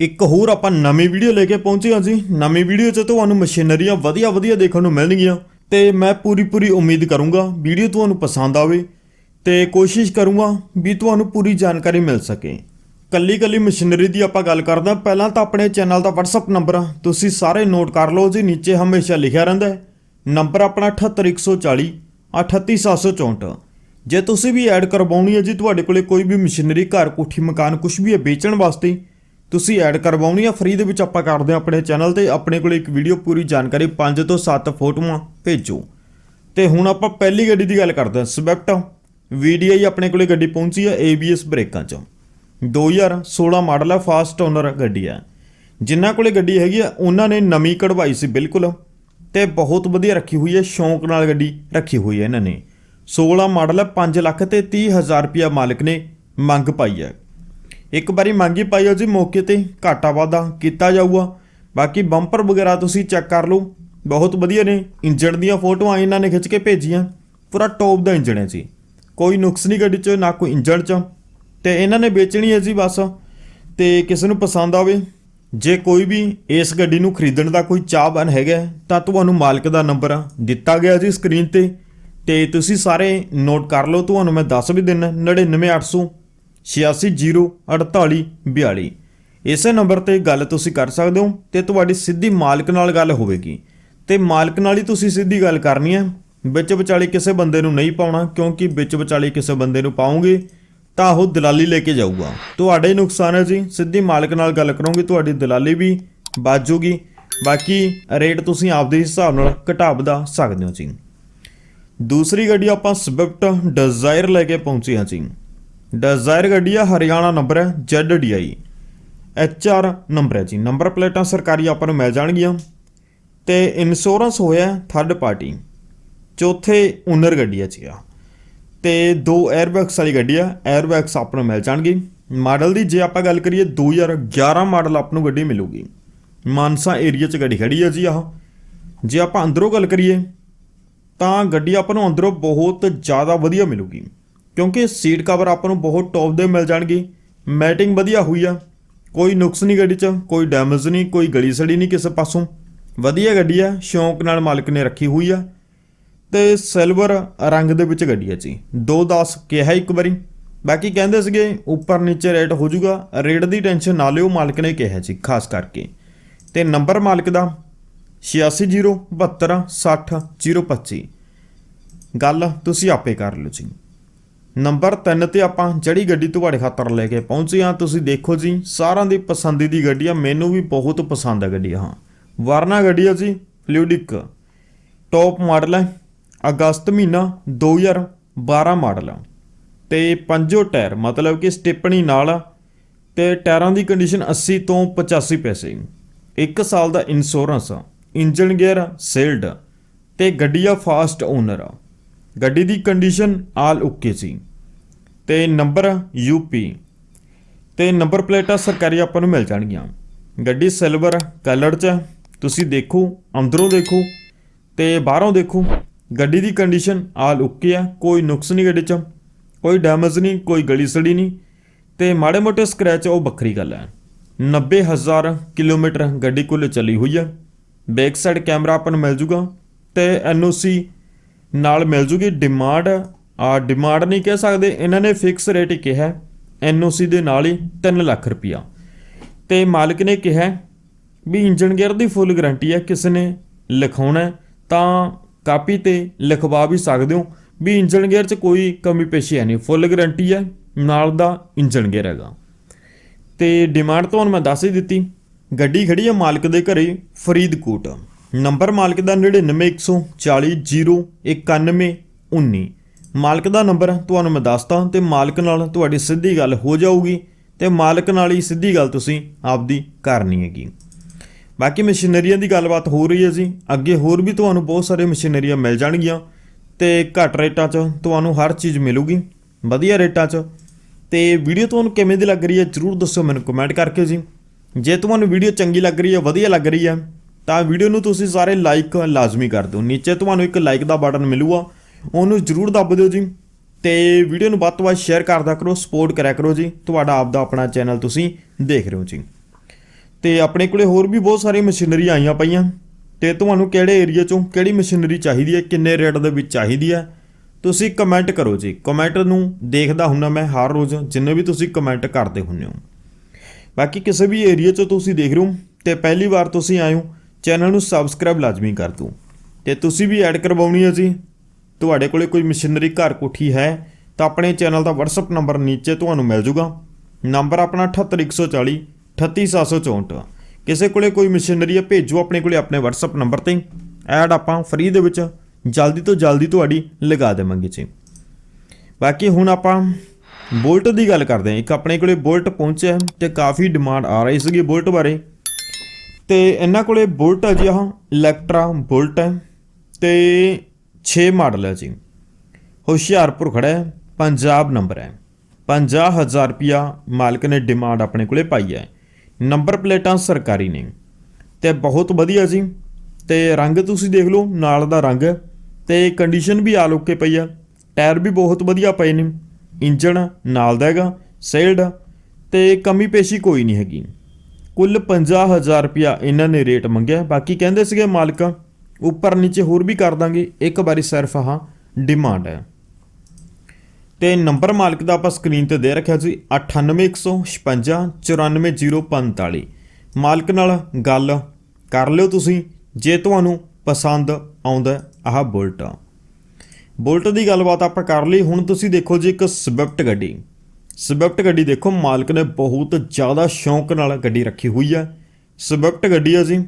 ਇੱਕ ਹੋਰ ਆਪਾਂ ਨਵੀਂ ਵੀਡੀਓ ਲੈ ਕੇ ਪਹੁੰਚੇ ਹਾਂ ਜੀ। ਨਵੀਂ ਵੀਡੀਓ 'ਚ ਤੁਹਾਨੂੰ ਮਸ਼ੀਨਰੀਆਂ ਵਧੀਆ ਵਧੀਆ ਦੇਖਣ ਨੂੰ ਮਿਲਣਗੀਆਂ। ਤੇ ਮੈਂ ਪੂਰੀ ਪੂਰੀ ਉਮੀਦ ਕਰੂੰਗਾ ਵੀਡੀਓ ਤੁਹਾਨੂੰ ਪਸੰਦ ਆਵੇ ਤੇ ਕੋਸ਼ਿਸ਼ ਕਰੂੰਗਾ ਵੀ ਤੁਹਾਨੂੰ ਪੂਰੀ ਜਾਣਕਾਰੀ ਮਿਲ ਸਕੇ। ਕੱਲੀ ਕੱਲੀ ਮਸ਼ੀਨਰੀ ਦੀ ਆਪਾਂ ਗੱਲ ਕਰਦੇ ਹਾਂ। ਪਹਿਲਾਂ ਤਾਂ ਆਪਣੇ ਚੈਨਲ ਦਾ WhatsApp ਨੰਬਰ ਆ। ਤੁਸੀਂ ਸਾਰੇ ਨੋਟ ਕਰ ਲਓ ਜੀ, ਨੀਚੇ ਹਮੇਸ਼ਾ ਲਿਖਿਆ ਰਹਿੰਦਾ ਹੈ। ਨੰਬਰ ਆਪਣਾ 78140 38764 ਜੇ ਤੁਸੀਂ ਵੀ ਐਡ ਕਰਵਾਉਣੀ ਹੈ ਜੀ, ਤੁਹਾਡੇ ਕੋਲੇ ਕੋਈ ਵੀ ਮਸ਼ੀਨਰੀ, ਘਰ, ਕੋਠੀ, ਮਕਾਨ ਕੁਝ ਵੀ ਹੈ ਵੇਚਣ ਵਾਸਤੇ ਤੁਸੀਂ ਐਡ ਕਰਵਾਉਣੀ ਆ, ਫ੍ਰੀ ਦੇ ਵਿੱਚ ਆਪਾਂ ਕਰਦੇ ਹਾਂ ਆਪਣੇ ਚੈਨਲ ਤੇ। ਆਪਣੇ ਕੋਲ ਇੱਕ ਵੀਡੀਓ, ਪੂਰੀ ਜਾਣਕਾਰੀ। 5 ਤੋਂ 7 ਫੋਟੋਆਂ ਭੇਜੋ। ਤੇ ਹੁਣ ਆਪਾਂ ਪਹਿਲੀ ਗੱਡੀ ਦੀ ਗੱਲ ਕਰਦੇ ਹਾਂ। ਸਵਿਫਟ VDI ਆਪਣੇ ਕੋਲੇ ਗੱਡੀ ਪਹੁੰਚੀ ਹੈ ABS ਬ੍ਰੇਕਾਂ 'ਚ। 2016 ਮਾਡਲ ਆ, ਫਾਸਟ ਓਨਰ ਗੱਡੀ ਹੈ ਜਿਨ੍ਹਾਂ ਕੋਲੇ ਗੱਡੀ ਹੈਗੀ ਆ, ਉਹਨਾਂ ਨੇ ਨਵੀਂ ਕਢਵਾਈ ਸੀ, ਬਿਲਕੁਲ। ਤੇ ਬਹੁਤ ਵਧੀਆ ਰੱਖੀ ਹੋਈ ਹੈ ਸ਼ੌਂਕ ਨਾਲ ਗੱਡੀ ਰੱਖੀ ਹੋਈ ਹੈ ਇਹਨਾਂ ਨੇ। 16 ਮਾਡਲ ਹੈ 5 ਲੱਖ ਤੇ 30 ਹਜ਼ਾਰ ਰੁਪਇਆ ਮਾਲਕ ਨੇ ਮੰਗ ਪਾਈ ਹੈ ਇੱਕ ਵਾਰੀ ਮੰਗੀ ਪਾਈ ਹੋ ਜੀ ਮੌਕੇ ਤੇ, ਘਾਟਾ ਵਾਧਾ ਕੀਤਾ ਜਾਊਗਾ। ਬਾਕੀ ਬੰਪਰ ਵਗੈਰਾ ਤੁਸੀਂ ਚੈੱਕ ਕਰ ਲਓ। ਬਹੁਤ ਵਧੀਆ ਨੇ, ਇੰਜਣ ਦੀਆਂ ਫੋਟੋਆਂ ਇਹਨਾਂ ਨੇ ਖਿੱਚ ਕੇ ਭੇਜੀਆਂ। ਪੂਰਾ ਟੌਪ ਦਾ ਇੰਜਣ ਹੈ ਜੀ। ਕੋਈ ਨੁਕਸ ਨਹੀਂ ਗੱਡੀ 'ਚ, ਨਾ ਕੋਈ ਇੰਜਣ 'ਚ। ਤੇ ਇਹਨਾਂ ਨੇ ਵੇਚਣੀ ਹੈ ਜੀ ਬਸ। ਤੇ ਕਿਸੇ ਨੂੰ ਪਸੰਦ ਆਵੇ, ਜੇ ਕੋਈ ਵੀ ਇਸ ਗੱਡੀ ਨੂੰ ਖਰੀਦਣ ਦਾ ਕੋਈ ਚਾਹਵਾਨ ਹੈਗਾ, ਤਾਂ ਤੁਹਾਨੂੰ ਮਾਲਕ ਦਾ ਨੰਬਰ ਦਿੱਤਾ ਗਿਆ ਜੀ ਸਕਰੀਨ ਤੇ। ਤੇ ਤੁਸੀਂ ਸਾਰੇ ਨੋਟ ਕਰ ਲਓ, ਤੁਹਾਨੂੰ ਮੈਂ ਦੱਸ ਵੀ ਦਿੰਨਾ 99800 860842 ਇਸੇ ਨੰਬਰ ਤੇ ਗੱਲ ਤੁਸੀਂ ਕਰ ਸਕਦੇ ਹੋ ਤੇ ਤੁਹਾਡੀ ਸਿੱਧੀ ਮਾਲਕ ਨਾਲ ਗੱਲ ਹੋਵੇਗੀ। ਤੇ ਮਾਲਕ ਨਾਲ ਹੀ ਤੁਸੀਂ ਸਿੱਧੀ ਗੱਲ ਕਰਨੀ ਹੈ। ਵਿੱਚ ਵਿਚਾਲੇ ਕਿਸੇ ਬੰਦੇ ਨੂੰ ਨਹੀਂ ਪਾਉਣਾ, ਕਿਉਂਕਿ ਵਿੱਚ ਵਿਚਾਲੇ ਕਿਸੇ ਬੰਦੇ ਨੂੰ ਪਾਉਂਗੇ ਤਾਂ ਉਹ ਦਲਾਲੀ ਲੈ ਕੇ ਜਾਊਗਾ। ਤੁਹਾਡਾ ਹੀ ਨੁਕਸਾਨ ਹੈ ਜੀ। ਸਿੱਧੀ ਮਾਲਕ ਨਾਲ ਗੱਲ ਕਰੋਗੇ, ਤੁਹਾਡੀ ਦਲਾਲੀ ਵੀ ਬਾਜੂਗੀ ਬਾਕੀ ਰੇਟ ਤੁਸੀਂ ਆਪਦੇ ਹਿਸਾਬ ਨਾਲ ਘਟਾ ਵਧਾ ਸਕਦੇ ਹੋ ਜੀ। ਦੂਸਰੀ ਗੱਡੀ ਆਪਾਂ ਸਵਿਫਟ ਡਿਜ਼ਾਇਰ ਲੈ ਕੇ ਪਹੁੰਚੇ ਹਾਂ ਜੀ। ਡਿਜ਼ਾਇਰ ਗੱਡੀ ਆ, ਹਰਿਆਣਾ ਨੰਬਰ ਹੈ ZDI HR ਨੰਬਰ ਹੈ ਜੀ। ਨੰਬਰ ਪਲੇਟਾਂ ਸਰਕਾਰੀ ਆਪਾਂ ਨੂੰ ਮਿਲ ਜਾਣਗੀਆਂ। ਤੇ ਇੰਸ਼ੋਰੈਂਸ ਹੋਇਆ ਥਰਡ ਪਾਰਟੀ ਚੌਥੇ ਓਨਰ ਗੱਡੀ ਹੈ ਜੀ ਆ। ਤੇ ਦੋ 에ਅਰਬੈਗਸ ਵਾਲੀ ਗੱਡੀ ਆ 에ਅਰਬੈਗਸ ਆਪਾਂ ਨੂੰ ਮਿਲ ਜਾਣਗੇ। ਮਾਡਲ ਦੀ ਜੇ ਆਪਾਂ ਗੱਲ ਕਰੀਏ 2011 ਮਾਡਲ ਆਪ ਨੂੰ ਗੱਡੀ ਮਿਲੂਗੀ। ਮਾਨਸਾ ਏਰੀਆ 'ਚ ਗੱਡੀ ਖੜੀ ਹੈ ਜੀ ਆਹ। ਜੇ ਆਪਾਂ ਅੰਦਰੋਂ ਗੱਲ ਕਰੀਏ, ਤਾਂ ਗੱਡੀ ਆਪਾਂ ਨੂੰ ਅੰਦਰੋਂ ਬਹੁਤ ਜ਼ਿਆਦਾ ਵਧੀਆ ਮਿਲੂਗੀ। ਕਿਉਂਕਿ ਸੀਟ ਕਵਰ ਆਪਾਂ ਨੂੰ ਬਹੁਤ ਟੌਪ ਦੇ ਮਿਲ ਜਾਣਗੇ। ਮੈਟਿੰਗ ਵਧੀਆ ਹੋਈ ਆ। ਕੋਈ ਨੁਕਸ ਨਹੀਂ ਗੱਡੀ 'ਚ, ਕੋਈ ਡੈਮੇਜ ਨਹੀਂ, ਕੋਈ ਗਲੀ ਸੜੀ ਨਹੀਂ ਕਿਸੇ ਪਾਸੋਂ। ਵਧੀਆ ਗੱਡੀ ਆ, ਸ਼ੌਂਕ ਨਾਲ ਮਾਲਕ ਨੇ ਰੱਖੀ ਹੋਈ ਆ। ਤੇ ਸਿਲਵਰ ਰੰਗ ਦੇ ਵਿੱਚ ਗੱਡੀ ਹੈ ਜੀ। 210 ਕਿਹਾ ਇੱਕ ਵਾਰੀ। ਬਾਕੀ ਕਹਿੰਦੇ ਸੀਗੇ, ਉੱਪਰ ਨੀਚੇ ਰੇਟ ਹੋ ਜਾਊਗਾ। ਰੇਟ ਦੀ ਟੈਨਸ਼ਨ ਨਾ ਲਿਓ, ਮਾਲਕ ਨੇ ਕਿਹਾ ਜੀ, ਖਾਸ ਕਰਕੇ। ਤੇ ਨੰਬਰ ਮਾਲਕ ਦਾ 8607260025 ਗੱਲ ਤੁਸੀਂ ਆਪੇ ਕਰ ਲਓ ਜੀ। ਨੰਬਰ 3 ਤੇ ਆਪਾਂ ਜਿਹੜੀ ਗੱਡੀ ਤੁਹਾਡੇ ਖਾਤਰ ਲੈ ਕੇ ਪਹੁੰਚੇ ਹਾਂ, ਤੁਸੀਂ ਦੇਖੋ ਜੀ, ਸਾਰਿਆਂ ਦੀ ਪਸੰਦੀ ਦੀ ਗੱਡੀ ਆ, ਮੈਨੂੰ ਵੀ ਬਹੁਤ ਪਸੰਦ ਆ ਗੱਡੀ, ਹਾਂ। ਵਰਨਾ ਗੱਡੀ ਆ ਜੀ ਫਲੂਡਿਕ ਟੌਪ ਮਾਡਲ ਹੈ ਅਗਸਤ ਮਹੀਨਾ 2012 ਮਾਡਲ ਆ। ਤੇ ਪੰਜੋ ਟਾਇਰ, ਮਤਲਬ ਕਿ ਸਟਿਪਣੀ ਨਾਲ ਆ, ਤੇ ਟਾਇਰਾਂ ਦੀ ਕੰਡੀਸ਼ਨ 80 ਤੋਂ 85 ਪੈਸੇ। ਇੱਕ ਸਾਲ ਦਾ ਇੰਸ਼ੋਰੈਂਸ ਆ ਇੰਜਨ ਗੇਅਰ ਸੇਲਡ ਤੇ ਗੱਡੀ ਆ ਫਾਸਟ ਓਨਰ ਆ। ਗੱਡੀ ਦੀ ਕੰਡੀਸ਼ਨ ਆਲ ਓਕੇ ਸੀ। ਤੇ ਨੰਬਰ ਯੂਪੀ ਤੇ ਨੰਬਰ ਪਲੇਟਾਂ ਸਰਕਾਰੀ ਆਪਾਂ ਨੂੰ ਮਿਲ ਜਾਣਗੀਆਂ। ਗੱਡੀ ਸਿਲਵਰ ਕਲਰ 'ਚ। ਹੈ। ਤੁਸੀਂ ਦੇਖੋ, ਅੰਦਰੋਂ ਦੇਖੋ ਤੇ ਬਾਹਰੋਂ ਦੇਖੋ, ਗੱਡੀ ਦੀ ਕੰਡੀਸ਼ਨ ਆਲ ਓਕੇ ਆ। ਕੋਈ ਨੁਕਸ ਨਹੀਂ ਗੱਡੀ 'ਚ, ਕੋਈ ਡੈਮੇਜ ਨਹੀਂ, ਕੋਈ ਗਲੀ ਸੜੀ ਨਹੀਂ। ਤੇ ਮਾੜੇ ਮੋਟੇ ਸਕ੍ਰੈਚ ਉਹ ਵੱਖਰੀ ਗੱਲ ਹੈ 90000 ਕਿਲੋਮੀਟਰ ਗੱਡੀ ਕੁੱਲ ਚੱਲੀ ਹੋਈ ਹੈ ਬੈਕ ਸਾਈਡ ਕੈਮਰਾ ਆਪਾਂ ਨੂੰ ਮਿਲ ਜੂਗਾ। ਤੇ ਐਨਓਸੀ ਨਾਲ ਮਿਲ ਜੂਗੀ ਡਿਮਾਂਡ ਆ ਡਿਮਾਂਡ ਨਹੀਂ ਕਹਿ ਸਕਦੇ, ਇਹਨਾਂ ਨੇ ਫਿਕਸ ਰੇਟ ਹੀ ਕਿਹਾ ਐਨਓਸੀ ਦੇ ਨਾਲ ਹੀ 3 ਲੱਖ ਰੁਪਿਆ ਤੇ ਮਾਲਕ ਨੇ ਕਿਹਾ ਵੀ ਇੰਜਨ ਗੇਅਰ ਦੀ ਫੁੱਲ ਗਾਰੰਟੀ ਹੈ, ਕਿਸੇ ਨੇ ਲਿਖਾਉਣਾ ਤਾਂ ਕਾਪੀ ਤੇ ਲਿਖਵਾ ਵੀ ਸਕਦੇ ਹੋ ਵੀ ਇੰਜਨ ਗੇਅਰ 'ਚ ਕੋਈ ਕਮੀ ਪੇਸ਼ੀ ਹੈ ਨਹੀਂ। ਫੁੱਲ ਗਾਰੰਟੀ ਹੈ, ਨਾਲ ਦਾ ਇੰਜਨ ਗੇਅਰ ਹੈਗਾ। ਤੇ ਡਿਮਾਂਡ ਤੁਹਾਨੂੰ ਮੈਂ ਦੱਸ ਹੀ ਦਿੱਤੀ, ਗੱਡੀ ਖੜੀ ਹੈ ਮਾਲਕ ਦੇ ਘਰੇ ਫਰੀਦਕੋਟ। ਨੰਬਰ ਮਾਲਕ ਦਾ 9914009119 ਮਾਲਕ ਦਾ ਨੰਬਰ ਤੁਹਾਨੂੰ ਮੈਂ ਦੱਸਤਾ ਤੇ ਮਾਲਕ ਨਾਲ ਤੁਹਾਡੀ ਸਿੱਧੀ ਗੱਲ ਹੋ ਜਾਊਗੀ ਤੇ ਮਾਲਕ ਨਾਲ ਹੀ ਸਿੱਧੀ ਗੱਲ ਤੁਸੀਂ ਆਪਦੀ ਕਰਨੀ ਹੈਗੀ। ਬਾਕੀ ਮਸ਼ੀਨਰੀਆਂ ਦੀ ਗੱਲਬਾਤ ਹੋ ਰਹੀ ਹੈ ਜੀ। ਅੱਗੇ ਹੋਰ ਵੀ ਤੁਹਾਨੂੰ ਬਹੁਤ ਸਾਰੇ ਮਸ਼ੀਨਰੀਆਂ ਮਿਲ ਜਾਣਗੀਆਂ ਤੇ ਘੱਟ ਰੇਟਾਂ 'ਚ ਤੁਹਾਨੂੰ ਹਰ ਚੀਜ਼ ਮਿਲੂਗੀ, ਵਧੀਆ ਰੇਟਾਂ 'ਚ। ਤੇ ਵੀਡੀਓ ਤੁਹਾਨੂੰ ਕਿਵੇਂ ਦੀ ਲੱਗ ਰਹੀ ਹੈ ਜਰੂਰ ਦੱਸੋ ਮੈਨੂੰ ਕਮੈਂਟ ਕਰਕੇ ਜੀ। ਜੇ ਤੁਹਾਨੂੰ ਵੀਡੀਓ ਚੰਗੀ ਲੱਗ ਰਹੀ ਹੈ, ਵਧੀਆ ਲੱਗ ਰਹੀ ਹੈ ਤਾਂ ਵੀਡੀਓ ਨੂੰ ਤੁਸੀਂ ਸਾਰੇ ਲਾਈਕ ਲਾਜ਼ਮੀ ਕਰ ਦਿਓ। ਨੀਚੇ ਤੁਹਾਨੂੰ ਇੱਕ ਲਾਈਕ ਦਾ ਬਟਨ ਮਿਲੂਗਾ। ਉਹਨੂੰ ਜਰੂਰ ਦੱਬ ਦਿਓ ਜੀ। ਤੇ ਵੀਡੀਓ ਨੂੰ ਵੱਧ ਤੋਂ ਵੱਧ ਸ਼ੇਅਰ ਕਰਦਾ ਕਰੋ ਸਪੋਰਟ ਕਰਿਆ ਕਰੋ ਜੀ। ਤੁਹਾਡਾ ਆਪਦਾ ਆਪਣਾ ਚੈਨਲ ਤੁਸੀਂ ਦੇਖ ਰਹੇ ਹੋ ਜੀ। ਤੇ ਆਪਣੇ ਕੋਲੇ ਹੋਰ ਵੀ ਬਹੁਤ ਸਾਰੀ ਮਸ਼ੀਨਰੀ ਆਈਆਂ ਪਈਆਂ। ਤੇ ਤੁਹਾਨੂੰ ਕਿਹੜੇ ਏਰੀਆ ਚੋਂ ਕਿਹੜੀ ਮਸ਼ੀਨਰੀ ਚਾਹੀਦੀ ਹੈ, ਕਿੰਨੇ ਰੇਟ ਦੇ ਵਿੱਚ ਚਾਹੀਦੀ ਹੈ, ਤੁਸੀਂ ਕਮੈਂਟ ਕਰੋ ਜੀ। ਕਮੈਂਟ ਨੂੰ ਦੇਖਦਾ ਹੁੰਨਾ ਮੈਂ ਹਰ ਰੋਜ਼, ਜਿੰਨੇ ਵੀ ਤੁਸੀਂ ਕਮੈਂਟ ਕਰਦੇ ਹੁੰਨੇ ਹੋ। ਬਾਕੀ ਕਿਸੇ ਵੀ ਏਰੀਆ 'ਚ ਤੁਸੀਂ ਦੇਖ ਰਹੇ ਹੋ। ਤੇ ਪਹਿਲੀ ਵਾਰ ਤੁਸੀਂ ਆਏ ਹੋ ਚੈਨਲ ਨੂੰ ਸਬਸਕ੍ਰਾਈਬ ਲਾਜ਼ਮੀ ਕਰ ਦਿਓ ਤੇ ਤੁਸੀਂ ਵੀ ਐਡ ਕਰਵਾਉਣੀ ਹੈ ਜੀ। ਤੁਹਾਡੇ ਕੋਲੇ ਕੋਈ ਮਸ਼ੀਨਰੀ ਘਰ ਕੋਠੀ ਹੈ, ਤਾਂ ਆਪਣੇ ਚੈਨਲ ਦਾ WhatsApp ਨੰਬਰ ਨੀਚੇ ਤੁਹਾਨੂੰ ਮਿਲ ਜੂਗਾ। ਨੰਬਰ ਆਪਣਾ 78140 38764 ਕਿਸੇ ਕੋਲੇ ਕੋਈ ਮਸ਼ੀਨਰੀ ਹੈ, ਭੇਜੋ ਆਪਣੇ ਕੋਲੇ ਆਪਣੇ WhatsApp ਨੰਬਰ ਤੇ। ਐਡ ਆਪਾਂ ਫ੍ਰੀ ਦੇ ਵਿੱਚ ਜਲਦੀ ਤੋਂ ਜਲਦੀ ਤੁਹਾਡੀ ਲਗਾ ਦੇਵਾਂਗੇ ਜੀ। ਬਾਕੀ ਹੁਣ ਆਪਾਂ ਬੋਲਟ ਦੀ ਗੱਲ ਕਰਦੇ ਹਾਂ। ਇੱਕ ਆਪਣੇ ਕੋਲੇ ਬੋਲਟ ਪਹੁੰਚਿਆ ਤੇ ਕਾਫੀ ਡਿਮਾਂਡ ਆ ਰਹੀ ਸੀਗੀ ਬੋਲਟ ਬਾਰੇ। ਤੇ ਇਹਨਾਂ ਕੋਲੇ ਬੁਲਟ ਹੈ ਜੀ ਆਹ ਇਲੈਕਟਰਾ ਬੁਲਟ ਹੈ ਤੇ 6 ਮਾਡਲ ਹੈ ਜੀ। ਹੁਸ਼ਿਆਰਪੁਰ ਖੜਾ ਹੈ, ਪੰਜਾਬ ਨੰਬਰ ਹੈ। 50000 ਰੁਪਿਆ ਮਾਲਕ ਨੇ ਡਿਮਾਂਡ ਆਪਣੇ ਕੋਲੇ ਪਾਈ ਹੈ। ਨੰਬਰ ਪਲੇਟਾਂ ਸਰਕਾਰੀ ਨੇ। ਤੇ ਬਹੁਤ ਵਧੀਆ ਜੀ। ਤੇ ਰੰਗ ਤੁਸੀਂ ਦੇਖ ਲਓ, ਨਾਲ ਦਾ ਰੰਗ ਹੈ। ਤੇ ਕੰਡੀਸ਼ਨ ਵੀ ਆ ਲੋਕੇ ਪਈ ਆ। ਟਾਇਰ ਵੀ ਬਹੁਤ ਵਧੀਆ ਪਏ ਨੇ। ਇੰਜਣ ਨਾਲ ਦਾ ਹੈਗਾ ਸੇਲਡ ਤੇ ਕਮੀ ਪੇਸ਼ੀ ਕੋਈ ਨਹੀਂ ਹੈਗੀ। ਕੁੱਲ 50000 ਰੁਪਿਆ ਇਹਨਾਂ ਨੇ ਰੇਟ ਮੰਗਿਆ। ਬਾਕੀ ਕਹਿੰਦੇ ਸੀਗੇ ਮਾਲਕ, ਉੱਪਰ ਨੀਚੇ ਹੋਰ ਵੀ ਕਰ ਦਾਂਗੇ। ਇੱਕ ਵਾਰੀ ਸਿਰਫ ਆਹ ਡਿਮਾਂਡ ਹੈ। ਤੇ ਨੰਬਰ ਮਾਲਕ ਦਾ ਆਪਾਂ ਸਕਰੀਨ ਤੇ ਦੇ ਰੱਖਿਆ ਸੀ 98156 94045 ਮਾਲਕ ਨਾਲ ਗੱਲ ਕਰ ਲਿਓ ਤੁਸੀਂ, ਜੇ ਤੁਹਾਨੂੰ ਪਸੰਦ ਆਉਂਦਾ ਆਹ ਬੁਲਟ। ਬੁਲਟ ਦੀ ਗੱਲਬਾਤ ਆਪਾਂ ਕਰ ਲਈ। ਹੁਣ ਤੁਸੀਂ ਦੇਖੋ ਜੀ ਇੱਕ ਸਵਿਫਟ ਗੱਡੀ। ਸਵਿਫਟ ਗੱਡੀ ਦੇਖੋ, ਮਾਲਕ ਨੇ ਬਹੁਤ ਜ਼ਿਆਦਾ ਸ਼ੌਂਕ ਨਾਲ ਗੱਡੀ ਰੱਖੀ ਹੋਈ ਹੈ। ਸਵਿਫਟ ਗੱਡੀ ਹੈ ਜੀ।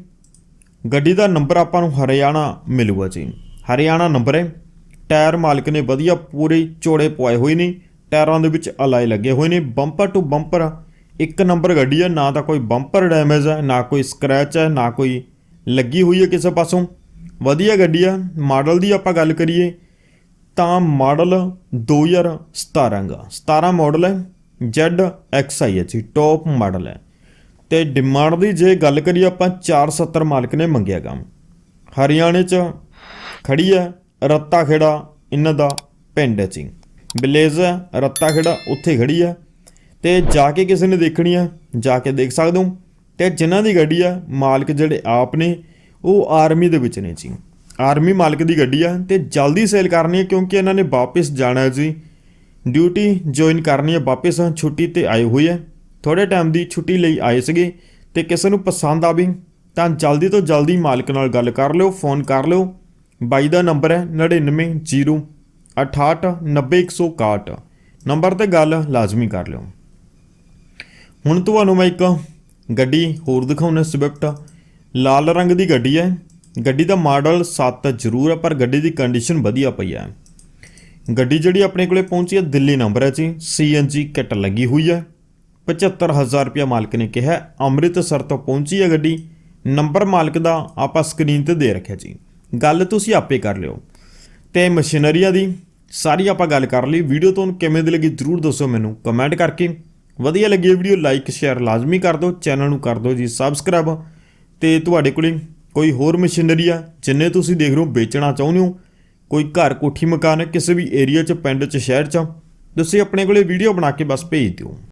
ਗੱਡੀ ਦਾ ਨੰਬਰ ਆਪਾਂ ਨੂੰ ਹਰਿਆਣਾ ਮਿਲੂਗਾ ਜੀ। ਹਰਿਆਣਾ ਨੰਬਰ ਹੈ। ਟਾਇਰ ਮਾਲਕ ਨੇ ਵਧੀਆ ਪੂਰੇ ਚੌੜੇ ਪਵਾਏ ਹੋਏ ਨੇ। ਟਾਇਰਾਂ ਦੇ ਵਿੱਚ ਅਲਾਈ ਲੱਗੇ ਹੋਏ ਨੇ। ਬੰਪਰ ਟੂ ਬੰਪਰ ਇੱਕ ਨੰਬਰ ਗੱਡੀ ਹੈ। ਨਾ ਤਾਂ ਕੋਈ ਬੰਪਰ ਡੈਮੇਜ ਹੈ, ਨਾ ਕੋਈ ਸਕ੍ਰੈਚ ਹੈ, ਨਾ ਕੋਈ ਲੱਗੀ ਹੋਈ ਹੈ ਕਿਸੇ ਪਾਸੋਂ। ਵਧੀਆ ਗੱਡੀ ਆ ਮਾਡਲ ਦੀ ਆਪਾਂ ਗੱਲ ਕਰੀਏ ਤਾਂ ਮਾਡਲ 2017 ਗਾ। 17 ਮਾਡਲ ਹੈ ZXi ਹੈ ਜੀ ਟੌਪ ਮਾਡਲ ਹੈ। ਤੇ ਡਿਮਾਂਡ ਦੀ ਜੇ ਗੱਲ ਕਰੀਏ ਆਪਾਂ 470 ਮਾਲਕ ਨੇ ਮੰਗਿਆ ਕੰਮ। ਹਰਿਆਣੇ ਚ ਖੜੀ ਹੈ ਰੱਤਾ ਖੇੜਾ ਇਹਨਾਂ ਦਾ ਪਿੰਡ ਹੈ ਜੀ। ਬਲੇਜ਼ ਹੈ ਰੱਤਾ ਖੇੜਾ ਉੱਥੇ ਖੜੀ ਹੈ। ਤੇ ਜਾ ਕੇ ਕਿਸੇ ਨੇ ਦੇਖਣੀ ਹੈ, ਜਾ ਕੇ ਦੇਖ ਸਕਦੇ ਹੋ। ਤੇ ਜਿਨ੍ਹਾਂ ਦੀ ਗੱਡੀ ਆ ਮਾਲਕ ਜਿਹੜੇ ਆਪ ਨੇ, ਉਹ ਆਰਮੀ ਦੇ ਵਿੱਚ ਨੇ ਜੀ। ਆਰਮੀ ਮਾਲਕ ਦੀ ਗੱਡੀ ਆ ਤੇ ਜਲਦੀ ਸੇਲ ਕਰਨੀ ਹੈ ਕਿਉਂਕਿ ਇਹਨਾਂ ਨੇ ਵਾਪਸ ਜਾਣਾ ਜੀ। ਡਿਊਟੀ ਜੁਆਇਨ ਕਰਨੀ ਹੈ ਵਾਪਸ, ਛੁੱਟੀ ਤੇ ਆਏ ਹੋਏ ਹੈ ਥੋੜੇ ਟਾਈਮ ਦੀ ਛੁੱਟੀ ਲਈ ਆਏ ਸੀਗੇ ਤੇ ਕਿਸੇ ਨੂੰ ਪਸੰਦ ਆਵੇ ਤਾਂ ਜਲਦੀ ਤੋਂ ਜਲਦੀ ਮਾਲਕ ਨਾਲ ਗੱਲ ਕਰ ਲਿਓ, ਫੋਨ ਕਰ ਲਿਓ। ਬਾਈ ਦਾ ਨੰਬਰ ਹੈ 990 68 90161 ਨੰਬਰ ਤੇ ਗੱਲ ਲਾਜ਼ਮੀ ਕਰ ਲਿਓ। ਹੁਣ ਤੁਹਾਨੂੰ ਮੈਂ ਇੱਕ ਗੱਡੀ ਹੋਰ ਦਿਖਾਉਣਾ ਸਵਿਫਟ। ਲਾਲ ਰੰਗ ਦੀ ਗੱਡੀ ਹੈ। ਗੱਡੀ ਦਾ ਮਾਡਲ 7 ਜ਼ਰੂਰ ਹੈ ਪਰ ਗੱਡੀ ਦੀ ਕੰਡੀਸ਼ਨ ਵਧੀਆ ਪਈ ਹੈ ਗੱਡੀ ਜਿਹੜੀ ਆਪਣੇ ਕੋਲੇ ਪਹੁੰਚੀ ਹੈ ਦਿੱਲੀ ਨੰਬਰ ਹੈ ਜੀ। ਸੀਐਨਜੀ ਕਿੱਟ ਲੱਗੀ ਹੋਈ ਹੈ 75000 ਰੁਪਇਆ ਮਾਲਕ ਨੇ ਕਿਹਾ, ਅੰਮ੍ਰਿਤਸਰ ਤੋਂ ਪਹੁੰਚੀ ਹੈ ਗੱਡੀ। ਨੰਬਰ ਮਾਲਕ ਦਾ ਆਪਾਂ ਸਕਰੀਨ ਤੇ ਦੇ ਰੱਖਿਆ ਜੀ। ਗੱਲ ਤੁਸੀਂ ਆਪੇ ਕਰ ਲਿਓ। ਤੇ ਮਸ਼ੀਨਰੀਆਂ ਦੀ, ਸਾਰੀ ਆਪਾਂ ਗੱਲ ਕਰ ਲਈ। ਵੀਡੀਓ ਤੁਹਾਨੂੰ ਕਿਵੇਂ ਦੀ ਲੱਗੀ ਜਰੂਰ ਦੱਸੋ ਮੈਨੂੰ ਕਮੈਂਟ ਕਰਕੇ। ਵਧੀਆ ਲੱਗੀ ਵੀਡੀਓ ਲਾਈਕ ਸ਼ੇਅਰ ਲਾਜ਼ਮੀ ਕਰ ਦਿਓ। ਚੈਨਲ ਨੂੰ ਕਰ ਦਿਓ ਜੀ ਸਬਸਕ੍ਰਾਈਬ ਤੇ ਤੁਹਾਡੇ ਕੋਲੇ ਕੋਈ ਹੋਰ ਮਸ਼ੀਨਰੀ ਆ ਜਿੰਨੇ ਤੁਸੀਂ ਦੇਖ ਰਹੇ ਹੋ ਵੇਚਣਾ ਚਾਹੁੰਦੇ ਹੋ, ਕੋਈ ਘਰ ਕੋਠੀ ਮਕਾਨ ਹੈ, ਕਿਸੇ ਵੀ ਏਰੀਆ 'ਚ, ਪਿੰਡ 'ਚ, ਸ਼ਹਿਰ 'ਚ, ਤੁਸੀਂ ਆਪਣੇ ਕੋਲੇ ਵੀਡੀਓ ਬਣਾ ਕੇ ਬਸ ਭੇਜ ਦਿਓ।